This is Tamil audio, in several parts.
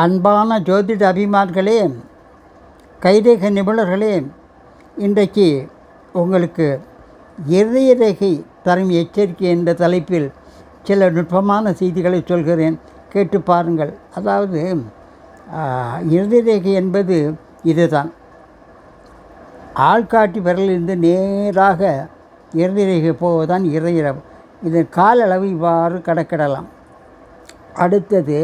அன்பான ஜோதிட அபிமான்களே கைரேக நிபுணர்களே இன்றைக்கு உங்களுக்கு இதய ரேகை தரும் எச்சரிக்கை என்ற தலைப்பில் சில நுட்பமான செய்திகளை சொல்கிறேன். கேட்டு பாருங்கள். அதாவது இறுதி ரேகை என்பது இதுதான். ஆள்காட்டி விரலிருந்து நேராக இறுதி ரேகை போவதுதான் இறையிறவு இதன் கால அளவு இவ்வாறு கடக்கிடலாம் அடுத்தது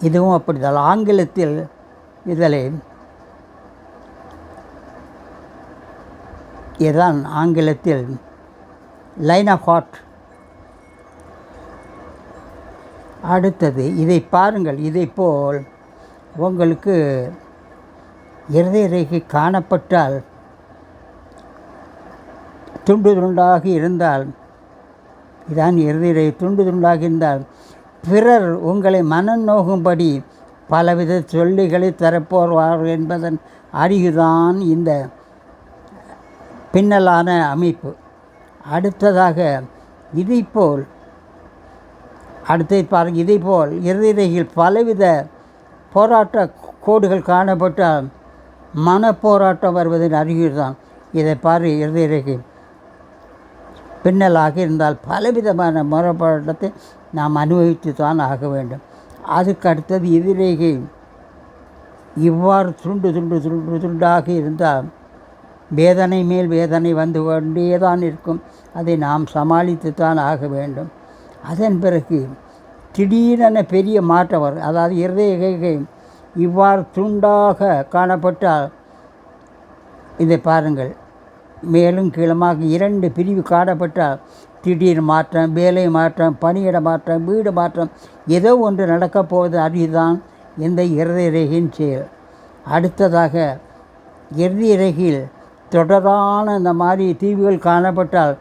இதுவும் அப்படிதான். ஆங்கிலத்தில் இதில் இதுதான் ஆங்கிலத்தில் லைன் ஆஃப் ஹார்ட் அடுத்தது இதை பாருங்கள். இதை போல் உங்களுக்கு இருதய ரேகை காணப்பட்டால் துண்டு துண்டாக இருந்தால் இதான் இருதய ரேகை துண்டு துண்டாக இருந்தால் பிறர் உங்களை மனம் நோகும்படி பலவித சொல்லிகளை தரப்போவார் என்பதன் அறிகுதான் இந்த பின்னலான அமைப்பு. அடுத்ததாக இதைப்போல் அடுத்து பாருங்கள் இதைப்போல் இறுதியில் பலவித போராட்ட கோடுகள் காணப்பட்டால் மன போராட்டம் வருவதன் அறிகுறி தான் இதை பாரு இறுதியில் பின்னலாக இருந்தால் பலவிதமான முறைப்பாட்டத்தை நாம் அனுபவித்து தான் ஆக வேண்டும். அதுக்கு அடுத்தது எதிரேகை. இவ்வாறு துண்டு துண்டு துண்டு துண்டாக இருந்தால் வேதனை மேல் வேதனை வந்து கொண்டே தான் இருக்கும். அதை நாம் சமாளித்து தான் ஆக வேண்டும். அதன் பிறகு திடீரென பெரிய மாற்றம் வரும். அதாவது இருதய இவ்வாறு துண்டாக காணப்பட்டால் இதை பாருங்கள். மேலும் கீழமாக இரண்டு பிரிவு காணப்பட்டால் திடீர் மாற்றம் வேலை மாற்றம் பணியிட மாற்றம் வீடு மாற்றம் ஏதோ ஒன்று நடக்கப் போவது அதுதான் இந்த இறுதி ரேகையின் செயல். அடுத்ததாக இறுதி ரேகையில் தொடரான இந்த மாதிரி தீவுகள் காணப்பட்டால்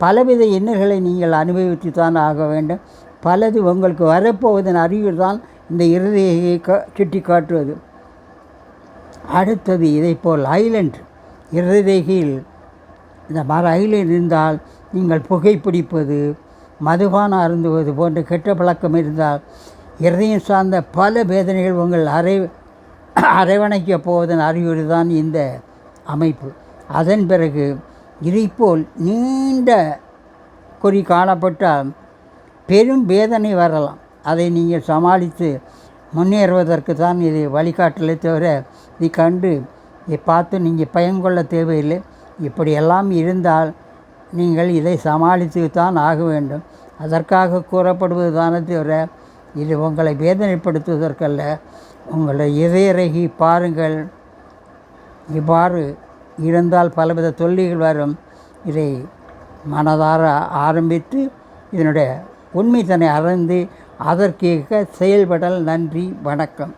பலவித எண்ணல்களை நீங்கள் அனுபவித்து தான் ஆக வேண்டும். பலது உங்களுக்கு வரப்போவதன் அறிவில் தான் இந்த இருதயை க சுட்டி காட்டுவது அடுத்தது இதை போல் ஐலண்ட் இருதகையில் இந்த மாதிரி இருந்தால் நீங்கள் புகைப்பிடிப்பது மதுபானம் அருந்துவது போன்ற கெட்ட பழக்கம் இருந்தால் இருதயம் சார்ந்த பல வேதனைகள் உங்கள் அரை அரவணைக்கப் போவதன் அறிகுறி தான் இந்த அமைப்பு. அதன் பிறகு இதைப்போல் நீண்ட குறி காணப்பட்டால் பெரும் வேதனை வரலாம். அதை நீங்கள் சமாளித்து முன்னேறுவதற்கு தான் இது வழிகாட்டலை தவிர இதை கண்டு இதை பார்த்து நீங்கள் பயங்கொள்ள தேவையில்லை. இப்படியெல்லாம் இருந்தால் நீங்கள் இதை சமாளித்து தான் ஆக வேண்டும். அதற்காக கூறப்படுவது தானே தவிர இது உங்களை வேதனைப்படுத்துவதற்கல்ல. உங்களை இதயரகி பாருங்கள். இவ்வாறு இருந்தால் பலவித தொல்லிகள் வரும். இதை மனதார ஆரம்பித்து இதனுடைய உண்மைத்தனை அறிந்து அதற்கேற்க செயல்படல். நன்றி. வணக்கம்.